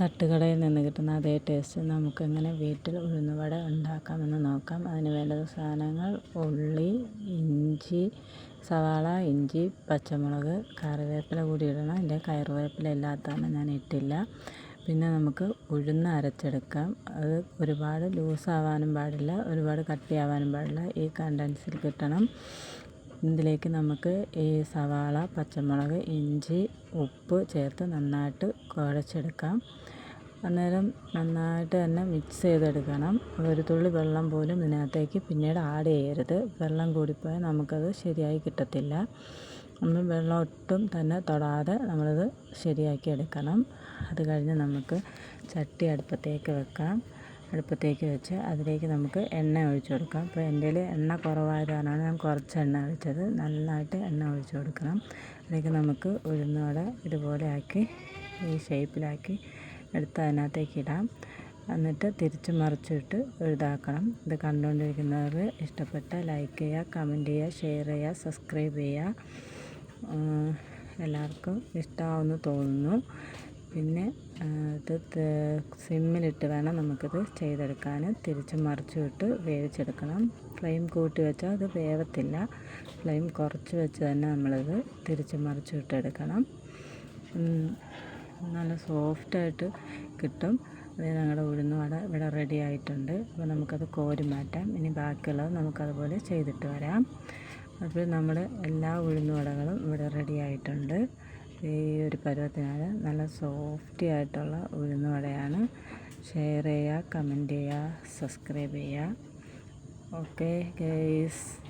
തട്ടുകടയിൽ നിന്ന് കിട്ടുന്ന അതേ ടേസ്റ്റ് നമുക്കെങ്ങനെ വീട്ടിൽ ഉഴുന്നുവട ഉണ്ടാക്കാമെന്ന് നോക്കാം. അതിന് വേണ്ട സാധനങ്ങൾ ഉള്ളി ഇഞ്ചി സവാള ഇഞ്ചി പച്ചമുളക് കറിവേപ്പില കൂടി ഇടണം. എന്റെ കറിവേപ്പില ഇല്ലാത്തതാണ് ഞാൻ ഇട്ടില്ല. പിന്നെ നമുക്ക് ഉഴുന്ന് അരച്ചെടുക്കാം. അത് ഒരുപാട് ലൂസാവാനും പാടില്ല ഒരുപാട് കട്ടിയാവാനും പാടില്ല. ഈ കണ്ടൻസിൽ കിട്ടണം. ഇതിലേക്ക് നമുക്ക് ഈ സവാള പച്ചമുളക് ഇഞ്ചി ഉപ്പ് ചേർത്ത് നന്നായിട്ട് കുഴച്ചെടുക്കാം. അന്നേരം നന്നായിട്ട് തന്നെ മിക്സ് ചെയ്തെടുക്കണം. ഒരു തുള്ളി വെള്ളം പോലും ഇതിനകത്തേക്ക് പിന്നീട് ആഡ് ചെയ്യരുത്. വെള്ളം കൂടിപ്പോയാൽ നമുക്കത് ശരിയായി കിട്ടത്തില്ല. നമ്മൾ വെള്ളം ഒട്ടും തന്നെ തൊടാതെ നമ്മളത് ശരിയാക്കി എടുക്കണം അത് കഴിഞ്ഞ് നമുക്ക് ചട്ടി അടുപ്പത്തേക്ക് വെക്കാം. അടുപ്പത്തേക്ക് വെച്ച് അതിലേക്ക് നമുക്ക് എണ്ണ ഒഴിച്ച് കൊടുക്കാം. അപ്പോൾ എന്റെ എണ്ണ കുറവായത് കാരണമാണ് ഞാൻ കുറച്ച് എണ്ണ ഒഴിച്ചത്. നന്നായിട്ട് എണ്ണ ഒഴിച്ച് കൊടുക്കണം. അതിലേക്ക് നമുക്ക് ഉഴുന്നുവട ഇതുപോലെ ആക്കി ഈ ഷേപ്പിലാക്കി എടുത്ത് അതിനകത്തേക്ക് ഇടാം. എന്നിട്ട് തിരിച്ച് മറിച്ചിട്ട് ഇതാക്കണം ഇത് കണ്ടുകൊണ്ടിരിക്കുന്നവർ ഇഷ്ടപ്പെട്ട ലൈക്ക് ചെയ്യുക കമന്റ് ചെയ്യുക ഷെയർ ചെയ്യുക സബ്സ്ക്രൈബ് ചെയ്യുക. എല്ലാവർക്കും ഇഷ്ടമാവുമെന്ന് തോന്നുന്നു. പിന്നെ ഇത് സിമ്മിലിട്ട് വേണം നമുക്കിത് ചെയ്തെടുക്കാൻ. തിരിച്ച് മറിച്ച് വിട്ട് വേവിച്ചെടുക്കണം. ഫ്ലെയിം കൂട്ടി വെച്ചാൽ അത് വേവത്തില്ല. ഫ്ലെയിം കുറച്ച് വെച്ച് തന്നെ നമ്മളിത് തിരിച്ച് മറിച്ച് വിട്ടെടുക്കണം നല്ല സോഫ്റ്റായിട്ട് കിട്ടും. അത് ഞങ്ങളുടെ ഉഴുന്ന് വട ഇവിടെ റെഡി ആയിട്ടുണ്ട്. അപ്പോൾ നമുക്കത് കോരി മാറ്റാം. ഇനി ബാക്കിയുള്ളത് നമുക്കതുപോലെ ചെയ്തിട്ട് വരാം. അപ്പോൾ നമ്മൾ എല്ലാ ഉഴുന്ന് വടകളും ഇവിടെ റെഡി ആയിട്ടുണ്ട്. ഈ ഒരു പരുവത്തിനാണ് നല്ല സോഫ്റ്റി ആയിട്ടുള്ള ഉഴുന്നുവടയാണ് ഷെയർ ചെയ്യുക കമന്റ് ചെയ്യുക സബ്സ്ക്രൈബ് ചെയ്യുക. Okay guys.